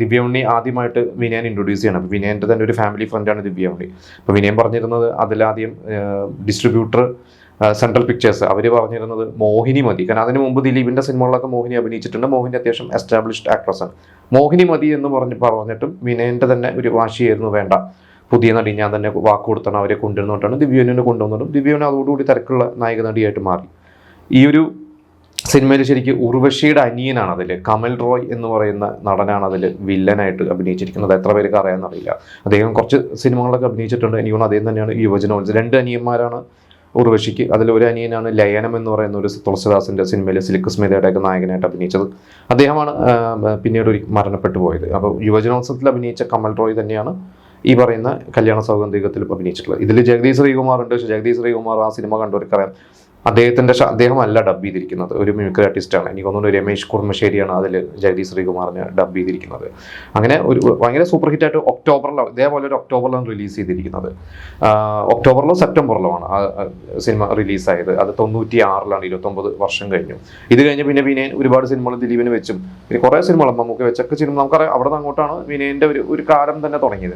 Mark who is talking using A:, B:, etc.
A: ദിവ്യ ഉണ്ണി ആദ്യമായിട്ട് വിനയൻ ഇൻട്രൊഡ്യൂസ് ചെയ്യണം. അപ്പോൾ വിനയന്റെ തന്നെ ഒരു ഫാമിലി ഫ്രണ്ടാണ് ദിവ്യ ഉണ്ണി അപ്പോൾ വിനയൻ പറഞ്ഞിരുന്നത് അതിലാദ്യം ഡിസ്ട്രിബ്യൂട്ടർ സെൻട്രൽ പിക്ചേഴ്സ് അവർ പറഞ്ഞിരുന്നത് മോഹിനി മതി. കാരണം അതിന് മുമ്പ് ദിലീപിന്റെ സിനിമകളിലൊക്കെ മോഹിനി അഭിനയിച്ചിട്ടുണ്ട്. മോഹിനി അത്യാവശ്യം എസ്റ്റാബ്ലിഷ്ഡ് ആക്ട്രസ് ആണ്. മോഹിനി മതി എന്ന് പറഞ്ഞ് പറഞ്ഞിട്ടും വിനയന്റെ തന്നെ ഒരു വാശിയായിരുന്നു വേണ്ട. പുതിയ നടി ഞാൻ തന്നെ വാക്ക് കൊടുത്തണം അവരെ കൊണ്ടുവന്നിട്ടാണ് ദിവ്യനെ കൊണ്ടുവന്നതും. ദിവ്യനെ അതോടുകൂടി തിരക്കുള്ള നായിക നടിയായിട്ട് മാറി. ഈ ഒരു സിനിമയിൽ ശരിക്കും ഉർവശിയുടെ അനിയനാണ് അതിൽ കമൽ റോയ് എന്ന് പറയുന്ന നടനാണ് അതിൽ വില്ലനായിട്ട് അഭിനയിച്ചിരിക്കുന്നത്. എത്ര പേർക്ക് അറിയാമെന്നറിയില്ല. അദ്ദേഹം കുറച്ച് സിനിമകളൊക്കെ അഭിനയിച്ചിട്ടുണ്ട്. എനിക്ക് തോന്നുന്നു അദ്ദേഹം തന്നെയാണ് യുവജനോത്സവം. രണ്ട് അനിയന്മാരാണ് ഉർവശിക്ക്. അതിലൊരു അനിയനാണ് ലയനം എന്ന് പറയുന്ന ഒരു തുളസിദാസിന്റെ സിനിമയിൽ സിലിക്ക് സ്മിതയുടെയൊക്കെ നായകനായിട്ട് അഭിനയിച്ചത്. അദ്ദേഹമാണ് പിന്നീട് ഒരു മരണപ്പെട്ടു പോയത്. അപ്പോൾ യുവജനോത്സവത്തിൽ അഭിനയിച്ച കമൽ റോയ് തന്നെയാണ് ഈ പറയുന്ന കല്യാണ സൗഗന്ധികത്തിൽ അഭിനയിച്ചിട്ടുള്ളത്. ഇതിൽ ജഗദീഷ് ശ്രീകുമാർ ഉണ്ട് ജഗദീഷ് ശ്രീകുമാർ ആ സിനിമ കണ്ടവർക്കറിയാം. അദ്ദേഹത്തിന്റെ അദ്ദേഹം അദ്ദേഹമല്ല ഡബ് ചെയ്തിരിക്കുന്നത്. ഒരു മിമിക്രി ആർട്ടിസ്റ്റാണ് എനിക്ക് തോന്നുന്നു രമേശ് കുർമ്മശ്ശേരിയാണ് അതിൽ ജഗതി ശ്രീകുമാറിനെ ഡബ് ചെയ്തിരിക്കുന്നത്. അങ്ങനെ ഒരു ഭയങ്കര സൂപ്പർ ഹിറ്റ് ആയിട്ട് ഒക്ടോബറിലോ ഇതേപോലെ ഒരു ഒക്ടോബറിലാണ് റിലീസ് ചെയ്തിരിക്കുന്നത്. ഒക്ടോബറിലോ സെപ്റ്റംബറിലോ ആണ് സിനിമ റിലീസായത് അത് തൊണ്ണൂറ്റി ആറിലാണ് ഇരുപത്തൊമ്പത് വർഷം കഴിഞ്ഞു. ഇത് കഴിഞ്ഞ് പിന്നെ വിനയൻ ഒരുപാട് സിനിമകൾ ദിലീപിന് വെച്ചും പിന്നെ കുറേ സിനിമകൾ മമ്മൂക്ക് വെച്ചൊക്കെ സിനിമ നമുക്കറിയാം അവിടെ നിന്ന് അങ്ങോട്ടാണ് വിനയന്റെ ഒരു ഒരു കാലം തന്നെ തുടങ്ങിയത്.